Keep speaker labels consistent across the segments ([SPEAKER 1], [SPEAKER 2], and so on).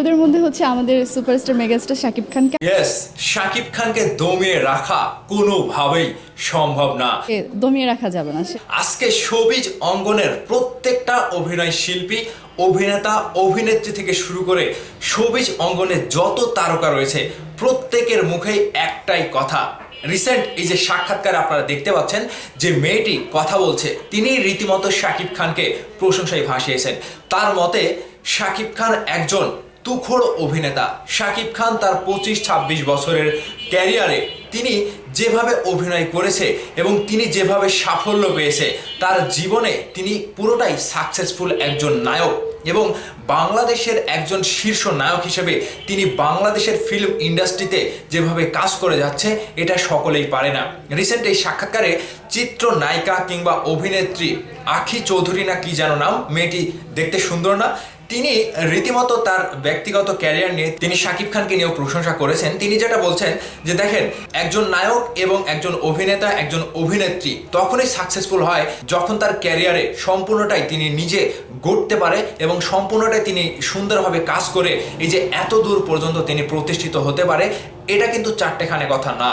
[SPEAKER 1] ওদের মধ্যে হচ্ছে আমাদের সুপারস্টার মেগাস্টার শাকিব খানকে
[SPEAKER 2] ইয়েস শাকিব খানকে দমিয়ে রাখা কোনোভাবেই সম্ভব না।
[SPEAKER 1] দমিয়ে রাখা যাবে না
[SPEAKER 2] আজকে শোবিজ অঙ্গনের প্রত্যেকটা অভিনয় শিল্পী অভিনেতা অভিনেত্রী থেকে শুরু করে শোবিজ অঙ্গনে যত তারকা রয়েছে প্রত্যেকের মুখে একটাই কথা। রিসেন্ট এই যে সাক্ষাৎকার আপনারা দেখতে পাচ্ছেন যে মেয়েটি কথা বলছে তিনি রীতিমতো শাকিব খানকে প্রশংসায় ভাসিয়েছেন। তার মতে শাকিব খান একজন তুখোর অভিনেতা। শাকিব খান তার পঁচিশ, ছাব্বিশ বছরের ক্যারিয়ারে তিনি যেভাবে অভিনয় করেছে এবং তিনি যেভাবে সাফল্য পেয়েছে, তার জীবনে তিনি পুরোটাই সাকসেসফুল একজন নায়ক এবং বাংলাদেশের একজন শীর্ষ নায়ক হিসেবে তিনি বাংলাদেশের ফিল্ম ইন্ডাস্ট্রিতে যেভাবে কাজ করে যাচ্ছে, এটা সকলেই পারে না। রিসেন্ট এই সাক্ষাৎকারে চিত্র নায়িকা কিংবা অভিনেত্রী আখি চৌধুরী না কি যেন নাম, মেয়েটি দেখতে সুন্দর না। তিনি রীতিমতো তার ব্যক্তিগত ক্যারিয়ার নিয়ে তিনি শাকিব খানকে নিয়েও প্রশংসা করেছেন। তিনি যেটা বলছেন যে, দেখেন, একজন নায়ক এবং একজন অভিনেতা, একজন অভিনেত্রী তখনই সাকসেসফুল হয় যখন তার ক্যারিয়ারে সম্পূর্ণটাই তিনি নিজে গড়তে পারে এবং সম্পূর্ণটাই তিনি সুন্দরভাবে কাজ করে এই যে এত দূর পর্যন্ত তিনি প্রতিষ্ঠিত হতে পারে, এটা কিন্তু চারটেখানে কথা না।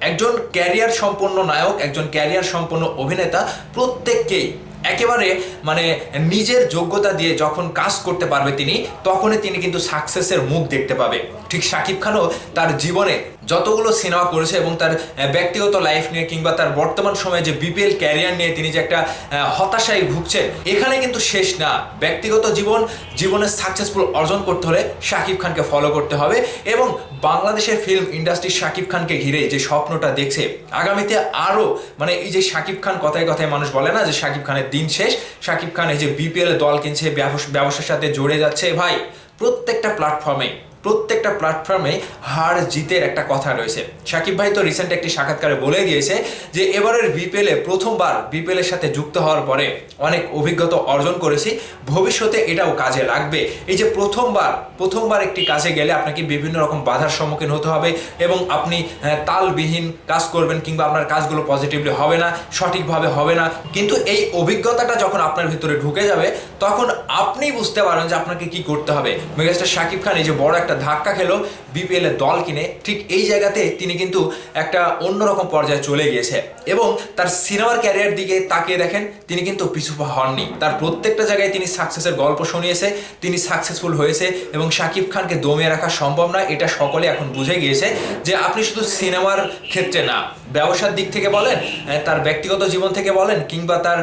[SPEAKER 2] একজন ক্যারিয়ার সম্পন্ন নায়ক, একজন ক্যারিয়ার সম্পন্ন অভিনেতা প্রত্যেককেই একেবারে মানে নিজের যোগ্যতা দিয়ে যখন কাজ করতে পারবে তিনি, তখনই তিনি কিন্তু সাকসেসের মুখ দেখতে পাবে। ঠিক শাকিব খানও তার জীবনে যতগুলো সিনেমা করেছে এবং তার ব্যক্তিগত লাইফ নিয়ে কিংবা তার বর্তমান সময়ে যে বিপিএল ক্যারিয়ার নিয়ে তিনি যে একটা হতাশায় ভুগছেন, এখানে কিন্তু শেষ না। ব্যক্তিগত জীবন জীবনে সাকসেসফুল অর্জন করতে হলে শাকিব খানকে ফলো করতে হবে এবং বাংলাদেশের ফিল্ম ইন্ডাস্ট্রি শাকিব খানকে ঘিরে যে স্বপ্নটা দেখছে, আগামীতে আরও মানে এই যে শাকিব খান কথায় কথায় মানুষ বলে না যে শাকিব খানের দিন শেষ শাকিব খান এই যে বিপিএল দল কিনছে, ব্যবস- ব্যবসার সাথে জড়ে যাচ্ছে, ভাই প্রত্যেকটা প্ল্যাটফর্মে প্রত্যেকটা প্ল্যাটফর্মে হার জিতের একটা কথা রয়েছে। সাকিব ভাই তো রিসেন্ট একটি সাক্ষাৎকারে বলে গিয়েছে যে, এবারের বিপিএলে প্রথমবার বিপিএল এর সাথে যুক্ত হওয়ার পরে অনেক অভিজ্ঞতা অর্জন করেছি। ভবিষ্যতে এটাও কাজে লাগবে। এই যে প্রথমবার প্রথমবার একটি কাজে গেলে আপনাকে বিভিন্ন রকম বাধার সম্মুখীন হতে হবে এবং আপনি তালবিহীন কাজ করবেন কিংবা আপনার কাজগুলো পজিটিভলি হবে না, সঠিকভাবে হবে না। কিন্তু এই অভিজ্ঞতাটা যখন আপনার ভিতরে ঢুকে যাবে, তখন আপনি বুঝতে পারেন যে আপনাকে কি করতে হবে। মেগাস্টার শাকিব খান এই যে বড় একটা ধাক্কা খেলো বিপিএল এর দল কিনে। ঠিক এই জায়গাতে তিনি কিন্তু একটা অন্যরকম পর্যায়ে চলে গিয়েছে এবং তার সিনেমার ক্যারিয়ার দিকে তাকিয়ে দেখেন, তিনি কিন্তু পিছু হননি। তার প্রত্যেকটা জায়গায় তিনি সাকসেসের গল্প শুনিয়েছে, তিনি সাকসেসফুল হয়েছে এবং শাকিব খানকে দমিয়ে রাখা সম্ভব না এটা সকলে এখন বুঝে গিয়েছে যে আপনি শুধু সিনেমার ক্ষেত্রে না, ব্যবসার দিক থেকে বলেন তার ব্যক্তিগত জীবন থেকে বলেন কিংবা তার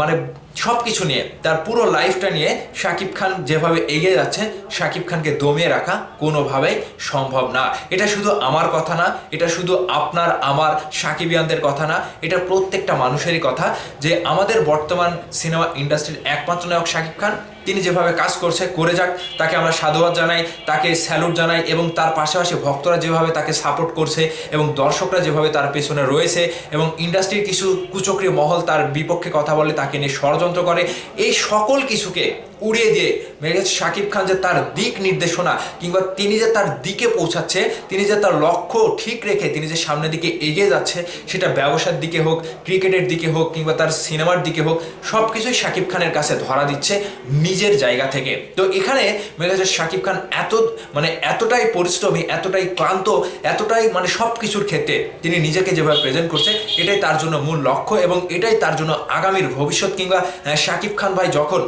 [SPEAKER 2] মানে সব কিছু নিয়ে, তার পুরো লাইফটা নিয়ে শাকিব খান যেভাবে এগিয়ে যাচ্ছে শাকিব খানকে দমিয়ে রাখা কোনোভাবেই সম্ভব না। এটা শুধু আমার কথা না, এটা শুধু আপনার, আমার সাকিবিয়ানদের কথা না, এটা প্রত্যেকটা মানুষেরই কথা যে আমাদের বর্তমান সিনেমা ইন্ডাস্ট্রির একমাত্র নায়ক শাকিব খান। তিনি যেভাবে কাজ করছে, করে যাক, তাকে আমরা সাধুবাদ জানাই, তাকে স্যালুট জানাই এবং তার পাশাপাশি ভক্তরা যেভাবে তাকে সাপোর্ট করছে এবং দর্শকরা যেভাবে তার পেছনে রয়েছে এবং ইন্ডাস্ট্রির কিছু কুচক্রী মহল তার বিপক্ষে কথা বলে তাকে নিয়ে ষড়যন্ত্র করে, এই সকল কিছুকে উড়িয়ে দিয়ে মেঘেজ শাকিব খান যে তার দিক নির্দেশনা কিংবা তিনি যে তার দিকে পৌঁছাচ্ছে, তিনি যে তার লক্ষ্য ঠিক রেখে তিনি যে সামনের দিকে এগিয়ে যাচ্ছে, সেটা ব্যবসার দিকে হোক, ক্রিকেটের দিকে হোক কিংবা তার সিনেমার দিকে হোক সব কিছুই শাকিব খানের কাছে ধরা দিচ্ছে নিজের জায়গা থেকে। তো এখানে মেঘাজ শাকিব খান এত মানে এতটাই পরিশ্রমী, এতটাই ক্লান্ত, এতটাই মানে সব কিছুর ক্ষেত্রে তিনি নিজেকে যেভাবে প্রেজেন্ট করছে, এটাই তার জন্য মূল লক্ষ্য এবং এটাই তার জন্য আগামীর ভবিষ্যৎ কিংবা শাকিব খান ভাই যখন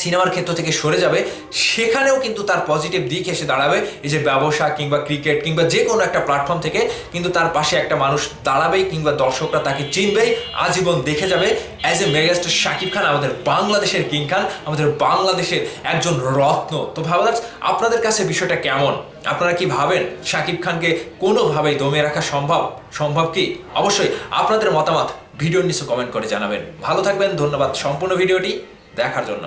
[SPEAKER 2] সিনেমার ক্ষেত্র থেকে সরে যাবে, সেখানেও কিন্তু তার পজিটিভ দিক এসে দাঁড়াবে। এই যে ব্যবসা কিংবা ক্রিকেট কিংবা যে কোনো একটা প্ল্যাটফর্ম থেকে কিন্তু তার পাশে একটা মানুষ দাঁড়াবেই কিংবা দর্শকরা তাকে চিনবেই, আজীবন দেখে যাবে। As a megastar Shakib Khan আমাদের বাংলাদেশের কিং খান, আমাদের বাংলাদেশের একজন রত্ন। তো ভাবা আপনাদের কাছে বিষয়টা কেমন? আপনারা কি ভাবেন শাকিব খানকে কোনোভাবেই দমে রাখা সম্ভব? সম্ভব কি? অবশ্যই আপনাদের মতামত ভিডিওর নিচে কমেন্ট করে জানাবেন। ভালো থাকবেন, ধন্যবাদ সম্পূর্ণ ভিডিওটি দেখার জন্য।